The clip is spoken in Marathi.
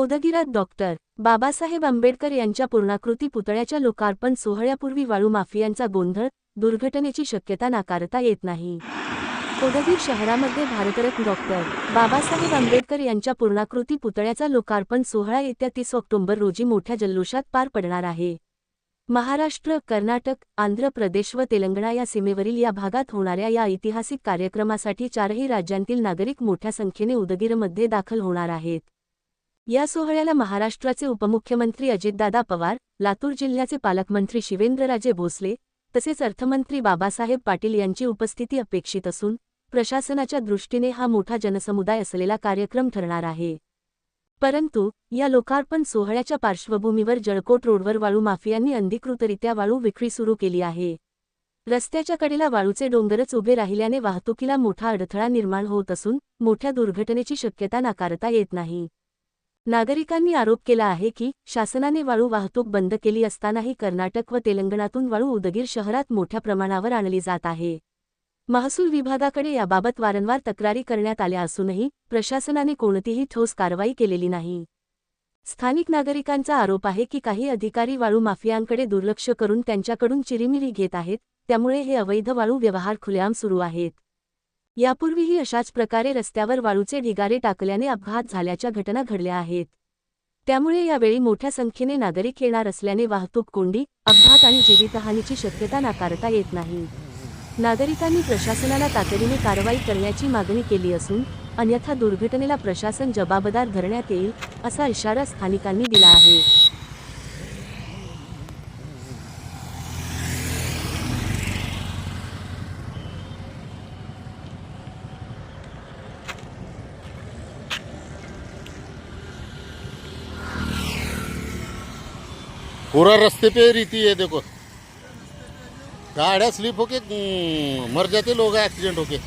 उदगीरात डॉक्टर बाबासाहेब आंबेडकर यांच्या पूर्णाकृती पुतळ्याच्या लोकार्पण सोहळ्यापूर्वी वाळू माफियांचा गोंधळ दुर्घटनेची शक्यता नाकारता येत नाही. उदगीर शहरामध्ये भारतरत्न डॉक्टर बाबासाहेब आंबेडकर यांच्या पूर्णाकृती पुतळ्याचा लोकार्पण सोहळा येत्या तीस ऑक्टोबर रोजी मोठ्या जल्लोषात पार पडणार आहे. महाराष्ट्र कर्नाटक आंध्र प्रदेश व तेलंगणा या सीमेवरील या भागात होणाऱ्या या ऐतिहासिक कार्यक्रमासाठी चारही राज्यांतील नागरिक मोठ्या संख्येने उदगीरमध्ये दाखल होणार आहेत. या सोहळ्याला महाराष्ट्राचे उपमुख्यमंत्री अजितदादा पवार लातूर जिल्ह्याचे पालकमंत्री शिवेंद्रराजे भोसले तसेच अर्थमंत्री बाबासाहेब पाटील यांची उपस्थिती अपेक्षित असून प्रशासनाच्या दृष्टीने हा मोठा जनसमुदाय असलेला कार्यक्रम ठरणार आहे. परंतु या लोकार्पण सोहळ्याच्या पार्श्वभूमीवर जळकोट रोडवर वाळू माफियांनी अंधिकृतरित्या वाळू विक्री सुरू केली आहे. रस्त्याच्या कडेला वाळूचे डोंगरच उभे राहिल्याने वाहतुकीला मोठा अडथळा निर्माण होत असून मोठ्या दुर्घटनेची शक्यता नाकारता येत नाही. नागरिकांनी आरोप केला आहे की शासनाने वाळू वाहतूक बंद केली असतानाही कर्नाटक व तेलंगणातून वाळू उदगीर शहरात मोठ्या प्रमाणावर आणली जात आहे. महसूल विभागाकडे याबाबत वारंवार तक्रारी करण्यात आल्या असूनही प्रशासनाने कोणतीही ठोस कारवाई केलेली नाही. स्थानिक नागरिकांचा आरोप आहे की काही अधिकारी वाळू माफियांकडे दुर्लक्ष करून त्यांच्याकडून चिरीमिरी घेत आहेत त्यामुळे हे अवैध वाळू व्यवहार खुलेआम सुरू आहेत. यापूर्वीही अशाच प्रकारे रस्त्यावर वाळूचे ढिगारे टाकल्याने अपघात झाल्याच्या घटना घडल्या आहेत. त्यामुळे यावेळी मोठ्या संख्येने नागरिक येणार असल्याने वाहतूक कोंडी अपघात आणि जीवितहानीची शक्यता नाकारता येत नाही. नागरिकांनी प्रशासनाला तातडीने कारवाई करण्याची मागणी केली असून अन्यथा दुर्घटनेला प्रशासन जबाबदार धरण्यात येईल असा इशारा स्थानिकांनी दिला आहे. पूरा रास्ते पे रीति है देखो। गाड़ियाँ स्लिप होके मर जाते लोग एक्सीडेंट होके।